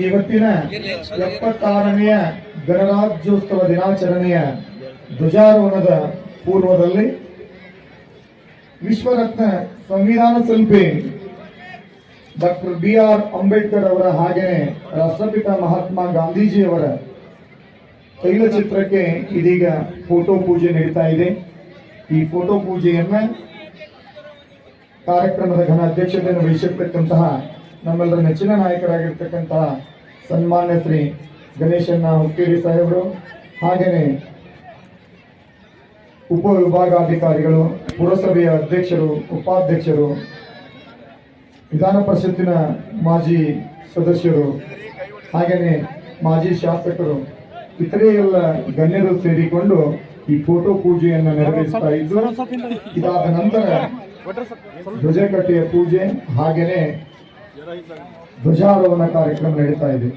ಇವತ್ತಿನ ಎಪ್ಪತ್ತಾರನೆಯ ಗಣರಾಜ್ಯೋತ್ಸವ ದಿನಾಚರಣೆಯ ಧ್ವಜಾರೋಹಣದ ಪೂರ್ವದಲ್ಲಿ ವಿಶ್ವರತ್ನ ಸಂವಿಧಾನ ಶಿಲ್ಪಿ ಡಾಕ್ಟರ್ ಬಿ ಆರ್ ಅಂಬೇಡ್ಕರ್ ಅವರ ಹಾಗೆಯೇ ರಾಷ್ಟ್ರಪಿತ ಮಹಾತ್ಮ ಗಾಂಧೀಜಿಯವರ ತೈಲಚಿತ್ರಕ್ಕೆ ಇದೀಗ ಫೋಟೋ ಪೂಜೆ ನಡೀತಾ ಇದೆ. ಈ ಫೋಟೋ ಪೂಜೆಯನ್ನ ಕಾರ್ಯಕ್ರಮದ ಘನ ಅಧ್ಯಕ್ಷತೆಯನ್ನು ವಹಿಸಿರ್ತಕ್ಕಂತಹ ನಮ್ಮೆಲ್ಲರ ನೆಚ್ಚಿನ ನಾಯಕರಾಗಿರ್ತಕ್ಕಂತಹ ಸನ್ಮಾನ್ಯ ಶ್ರೀ ಗಣೇಶಣ್ಣ ಹುಕ್ಕೇರಿ ಸಾಹೇಬರು, ಹಾಗೆಯೇ ಉಪವಿಭಾಗಾಧಿಕಾರಿಗಳು ಪುರಸಭೆಯ ಅಧ್ಯಕ್ಷರು, ಉಪಾಧ್ಯಕ್ಷರು, ವಿಧಾನ ಪರಿಷತ್ತಿನ ಮಾಜಿ ಸದಸ್ಯರು, ಹಾಗೆಯೇ ಮಾಜಿ ಶಾಸಕರು, ಇತರೆ ಎಲ್ಲ ಗಣ್ಯರು ಸೇರಿಕೊಂಡು ಈ ಫೋಟೋ ಪೂಜೆಯನ್ನು ನೆರವೇರಿಸ್ತಾ ಇದ್ದು, ಇದಾದ ನಂತರ ಧ್ವಜಕಟ್ಟೆಯ ಪೂಜೆ, ಹಾಗೆಯೇ ಧ್ವಜಾರೋಹಣ ಕಾರ್ಯಕ್ರಮ ನಡೀತಾ ಇದೆ.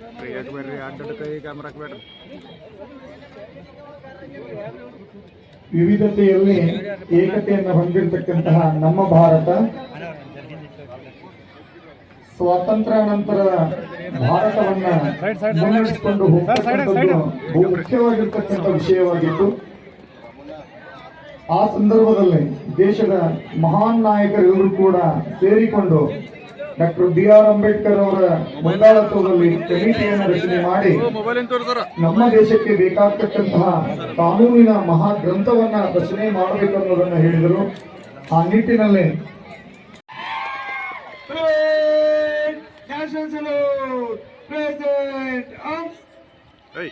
ಬರ್ರಿ ಅಡ್ಡ ಕೈ ವಿವಿಧತೆಯಲ್ಲಿ ಏಕತೆಯನ್ನು ಹೊಂದಿರತಕ್ಕಂತಹ ನಮ್ಮ ಭಾರತ, ಸ್ವಾತಂತ್ರ್ಯ ನಂತರ ಭಾರತವನ್ನ ಮುನ್ನಡೆಸಿಕೊಂಡು ಮುಖ್ಯವಾಗಿರ್ತಕ್ಕಂಥ ವಿಷಯವಾಗಿತ್ತು ಆ ಸಂದರ್ಭದಲ್ಲಿ ದೇಶದ ಮಹಾನ್ ನಾಯಕರೆಲ್ಲರೂ ಕೂಡ ಸೇರಿಕೊಂಡು ಡಾಕ್ಟರ್ ಬಿ ಆರ್ ಅಂಬೇಡ್ಕರ್ ಅವರ ಮುಂದಾಳತ್ವದಲ್ಲಿ ಕಮಿಟಿಯನ್ನು ರಚನೆ ಮಾಡಿ ನಮ್ಮ ದೇಶಕ್ಕೆ ಬೇಕಾಗ್ತಕ್ಕಂತಹ ಕಾನೂನಿನ ಮಹಾ ಗ್ರಂಥವನ್ನ ರಚನೆ ಮಾಡಬೇಕು ಅನ್ನೋದನ್ನ ಹೇಳಿದರು. ಆ ನಿಟ್ಟಿನಲ್ಲಿ ಏಯ್.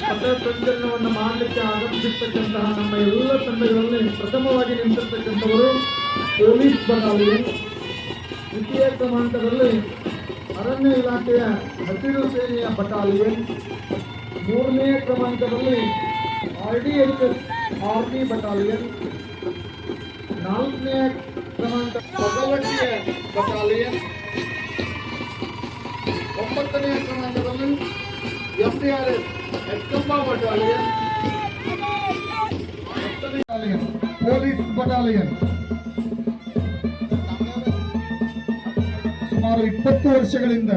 ಸ್ಪರ್ಧಾ ಸಂಚಲನವನ್ನು ಮಾಡಲಿಕ್ಕೆ ಆಗಮಿಸಿರ್ತಕ್ಕಂತಹ ನಮ್ಮ ಎಲ್ಲ ತಂಡಗಳಲ್ಲಿ ಪ್ರಥಮವಾಗಿ ನಿಂತಿರ್ತಕ್ಕಂಥವರು ಪೊಲೀಸ್ ಬಟಾಲಿಯನ್ ದ್ವಿತೀಯ ಕ್ರಮಾಂಕದಲ್ಲಿ ಅರಣ್ಯ ಇಲಾಖೆಯ ಹಸಿರು ಸೇನೆಯ ಬಟಾಲಿಯನ್. ಮೂರನೇ ಕ್ರಮಾಂಕದಲ್ಲಿ R D H S army battalion. ನಾಲ್ಕನೇ ಕ್ರಮಾಂಕ ಬಸವಣ್ಣಿಯ ಬಟಾಲಿಯನ್. ಒಂಬತ್ತನೇ ಕ್ರಮಾಂಕದಲ್ಲಿ S D R battalion police battalion. ಸುಮಾರು ಇಪ್ಪತ್ತು ವರ್ಷಗಳಿಂದ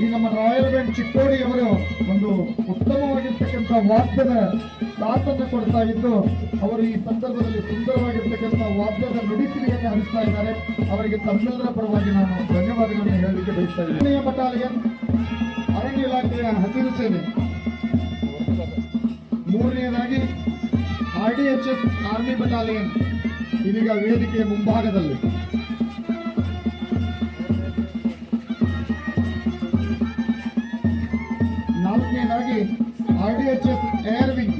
ಈ ನಮ್ಮ ರಾಯಲ್ ಬ್ಯಾಂಡ್ ಚಿಕ್ಕೋಡಿ ಅವರು ಒಂದು ಉತ್ತಮವಾಗಿರ್ತಕ್ಕಂಥ ವಾದ್ಯದ ಸಾಥನ್ನು ಕೊಡ್ತಾ ಇದ್ದು, ಅವರು ಈ ಸಂದರ್ಭದಲ್ಲಿ ಸುಂದರವಾಗಿರ್ತಕ್ಕಂಥ ವಾದ್ಯದ ನುಡಿಸಿರಿಯನ್ನು ಹರಿಸ್ತಾ ಇದ್ದಾರೆ. ಅವರಿಗೆ ತಮ್ಮೆಲ್ಲರ ಪರವಾಗಿ ನಾನು ಧನ್ಯವಾದಗಳನ್ನು ಹೇಳಲಿಕ್ಕೆ ಬಯಸ್ತಾ ಇದ್ದೇನೆ. ಬಟಾಲಿಯನ್ ಅರಣ್ಯ ಇಲಾಖೆಯ ಹಸಿರು ಸೇನೆ. ಮೂರನೆಯದಾಗಿ R D H S army battalion, ಇದೀಗ ವೇದಿಕೆಯ ಮುಂಭಾಗದಲ್ಲಿ. ನಾಲ್ಕನೇದಾಗಿ R D H S air wing.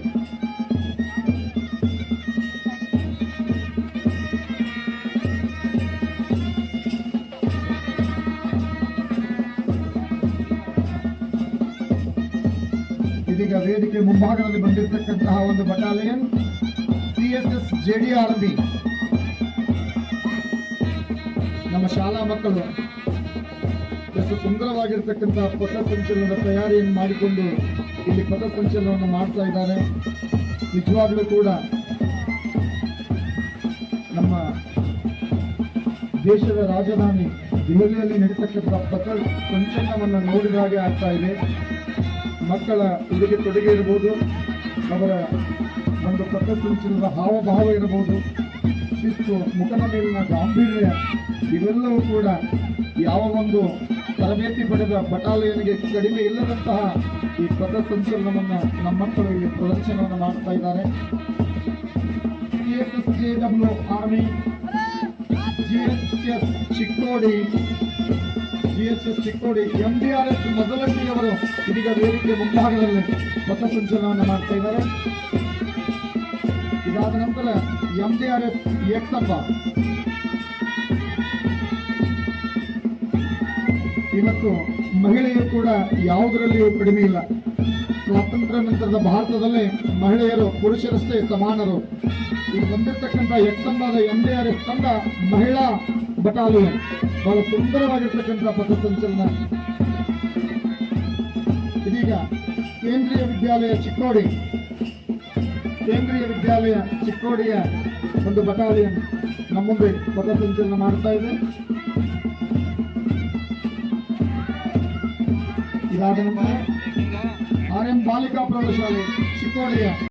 ವೇದಿಕೆ ಮುಂಭಾಗದಲ್ಲಿ ಬಂದಿರತಕ್ಕಂತಹ ಒಂದು battalion C S S J D R B ನಮ್ಮ ಶಾಲಾ ಮಕ್ಕಳು, ಎಷ್ಟು ಸುಂದರವಾಗಿರ್ತಕ್ಕಂತಹ ಪಥಸಂಚಲನದ ತಯಾರಿಯನ್ನು ಮಾಡಿಕೊಂಡು ಇಲ್ಲಿ ಪಥಸಂಚಲನವನ್ನು ಮಾಡ್ತಾ ಇದ್ದಾರೆ. ನಿಜವಾಗ್ಲೂ ಕೂಡ ನಮ್ಮ ದೇಶದ ರಾಜಧಾನಿ ದೆಹಲಿಯಲ್ಲಿ ನಡೀತಕ್ಕಂಥ ಪಥ ಸಂಚಲನವನ್ನು ನೋಡಿದ ಹಾಗೆ ಆಗ್ತಾ ಇದೆ. ಮಕ್ಕಳ ಉಡುಗೆ ತೊಡುಗೆ ಇರ್ಬೋದು, ಅವರ ಒಂದು ಪಥಸಂಚಲನದ ಹಾವಭಾವ ಇರಬಹುದು ಶಿಸ್ತು, ಮುಖದ ಮೇಲಿನ ಗಾಂಭೀರ್ಯ, ಇವೆಲ್ಲವೂ ಕೂಡ ಯಾವ ಒಂದು ತರಬೇತಿ ಪಡೆದ ಬಟಾಲಿಯನ್ಗೆ ಕಡಿಮೆ ಇಲ್ಲದಂತಹ ಈ ಪಥಸಂಚಲನವನ್ನು ನಮ್ಮ ಮಕ್ಕಳು ಇಲ್ಲಿ ಪ್ರದರ್ಶನವನ್ನು ಮಾಡ್ತಾ ಇದ್ದಾರೆ. Army, G S S Chikkodi G H S Chikkodi M D R S ಮೊದಲಟ್ಟಿಯವರು ಇದೀಗ ವೇದಿಕೆ ಮುಂಭಾಗದಲ್ಲಿ ಪಥಸಂಚಲನವನ್ನು ಮಾಡ್ತಾ ಇದ್ದಾರೆ. ಇದಾದ ನಂತರ ಎಂ ಡಿ ಆರ್ ಎಸ್ ಎಕ್ಸಪ್ಪ ಇವತ್ತು ಮಹಿಳೆಯರು ಕೂಡ ಯಾವುದರಲ್ಲಿಯೂ ಕಡಿಮೆ ಇಲ್ಲ. ಸ್ವಾತಂತ್ರ್ಯ ನಂತರದ ಭಾರತದಲ್ಲಿ ಮಹಿಳೆಯರು ಪುರುಷರಷ್ಟೇ ಸಮಾನರು. ಈಗ ಬಂದಿರತಕ್ಕಂಥ ಎಕ್ಸಂಬಾದ ಎಂ ಡಿ ಆರ್ ಎಸ್ ತಂಡ ಮಹಿಳಾ ಬಟಾಲಿಯನ್. ಬಹಳ ಸುಂದರವಾಗಿರ್ತಕ್ಕಂಥ ಪಥಸಂಚಲನ ಇದೀಗ ಕೇಂದ್ರೀಯ ವಿದ್ಯಾಲಯ ಚಿಕ್ಕೋಡಿ. ಕೇಂದ್ರೀಯ ವಿದ್ಯಾಲಯ ಚಿಕ್ಕೋಡಿಯ ಒಂದು ಬಟಾಲಿಯನ್ ನಮ್ಮ ಮುಂದೆ ಪಥಸಂಚಲನ ಮಾಡ್ತಾ ಇದೆ. ಇದಾದ ನಂತರ ಆರ್ ಎಂ ಬಾಲಿಕಾ ಪ್ರೌಢಶಾಲೆ ಚಿಕ್ಕೋಡಿಯ